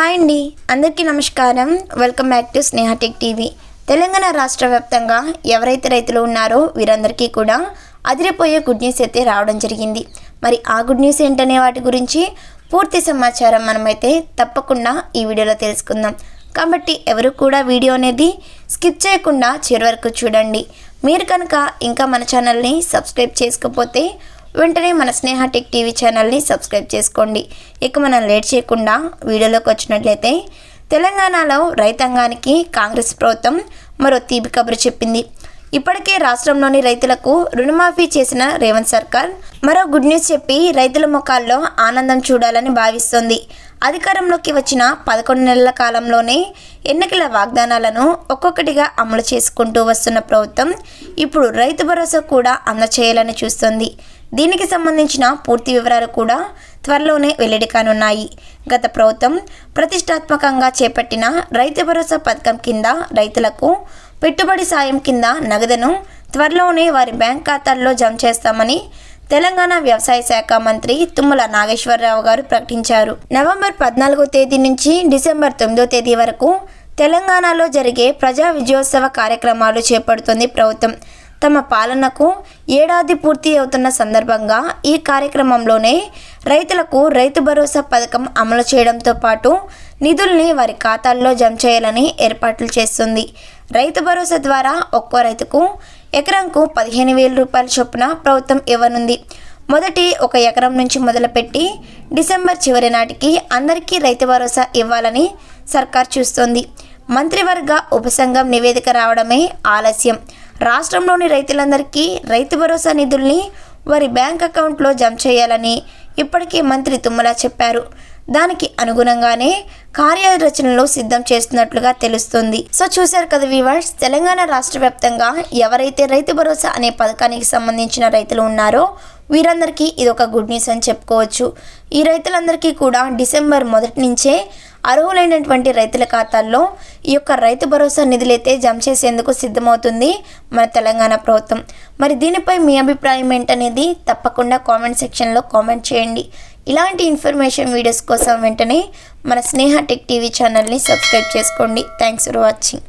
Hi అండి. అందరికీ నమస్కారం. Welcome back to Sneha tech TV. Telangana రాష్ట్ర వ్యాప్తంగా ఎవరైతే రైతులు ఉన్నారో వీరందరికీ కూడా అదిరిపోయే గుడ్ న్యూస్ అయితే రావడం జరిగింది. మరి ఆ గుడ్ న్యూస్ ఏంటనే వాటి గురించి పూర్తి సమాచారం మనమైతే తప్పకుండా ఈ వీడియోలో తెలుసుకుందాం. కాబట్టి ఎవరు కూడా వీడియో అనేది స్కిప్ చేయకుండా చివరి వరకు చూడండి. మీరు కనుక ఇంకా మన ఛానల్ని సబ్స్క్రైబ్ చేసుకోకపోతే వెంటనే మన స్నేహ టెక్ టీవీ ఛానల్ని సబ్స్క్రైబ్ చేసుకోండి. ఇక మనం లేట్ చేయకుండా వీడియోలోకి వచ్చినట్లయితే తెలంగాణలో రైతాంగానికి కాంగ్రెస్ ప్రభుత్వం మరో తీపి కబురు చెప్పింది. ఇప్పటికే రాష్ట్రంలోని రైతులకు రుణమాఫీ చేసిన రేవంత్ సర్కార్ మరో గుడ్ న్యూస్ చెప్పి రైతుల ముఖాల్లో ఆనందం చూడాలని భావిస్తోంది. అధికారంలోకి వచ్చిన పదకొండు నెలల కాలంలోనే ఎన్నికల వాగ్దానాలను ఒక్కొక్కటిగా అమలు చేసుకుంటూ వస్తున్న ప్రభుత్వం ఇప్పుడు రైతు భరోసా కూడా అందచేయాలని చూస్తోంది. దీనికి సంబంధించిన పూర్తి వివరాలు కూడా త్వరలోనే వెల్లడి కానున్నాయి. గత ప్రభుత్వం ప్రతిష్టాత్మకంగా చేపట్టిన రైతు భరోసా పథకం కింద రైతులకు పెట్టుబడి సాయం కింద నగదును త్వరలోనే వారి బ్యాంక్ ఖాతాల్లో జమ చేస్తామని తెలంగాణ వ్యవసాయ శాఖ మంత్రి తుమ్మల నాగేశ్వరరావు గారు ప్రకటించారు. నవంబర్ పద్నాలుగో తేదీ నుంచి డిసెంబర్ తొమ్మిదో తేదీ వరకు తెలంగాణలో జరిగే ప్రజా విజయోత్సవ కార్యక్రమాలు చేపడుతుంది ప్రభుత్వం. తమ పాలనకు ఏడాది పూర్తి అవుతున్న సందర్భంగా ఈ కార్యక్రమంలోనే రైతులకు రైతు భరోసా పథకం అమలు చేయడంతో పాటు నిధుల్ని వారి ఖాతాల్లో జమ చేయాలని ఏర్పాట్లు చేస్తుంది. రైతు భరోసా ద్వారా ఒక్కో రైతుకు ఎకరంకు పదిహేను వేల రూపాయల చొప్పున ప్రభుత్వం ఇవ్వనుంది. మొదటి ఒక ఎకరం నుంచి మొదలుపెట్టి డిసెంబర్ చివరి నాటికి అందరికీ రైతు భరోసా ఇవ్వాలని సర్కార్ చూస్తోంది. మంత్రివర్గ ఉపసంఘం నివేదిక రావడమే ఆలస్యం. రాష్ట్రంలోని రైతులందరికీ రైతు భరోసా నిధుల్ని వారి బ్యాంక్ అకౌంట్లో జమ చేయాలని ఇప్పటికే మంత్రి తుమ్మల చెప్పారు. దానికి అనుగుణంగానే కార్యరచనలు సిద్ధం చేస్తున్నట్లుగా తెలుస్తుంది. సో చూశారు కదా వివర్స్ తెలంగాణ రాష్ట్ర వ్యాప్తంగా ఎవరైతే రైతు భరోసా అనే పథకానికి సంబంధించిన రైతులు ఉన్నారో వీరందరికీ ఇది ఒక గుడ్ న్యూస్ అని చెప్పుకోవచ్చు. ఈ రైతులందరికీ కూడా డిసెంబర్ మొదటి నుంచే అర్హులైనటువంటి రైతుల ఖాతాల్లో ఈ యొక్క రైతు భరోసా నిధులైతే జమ చేసేందుకు సిద్ధమవుతుంది మన తెలంగాణ ప్రభుత్వం. మరి దీనిపై మీ అభిప్రాయం ఏంటనేది తప్పకుండా కామెంట్ సెక్షన్లో కామెంట్ చేయండి. ఇలాంటి ఇన్ఫర్మేషన్ వీడియోస్ కోసం వెంటనే మన స్నేహ టెక్ టీవీ ఛానల్ని సబ్స్క్రైబ్ చేసుకోండి. Thanks for watching.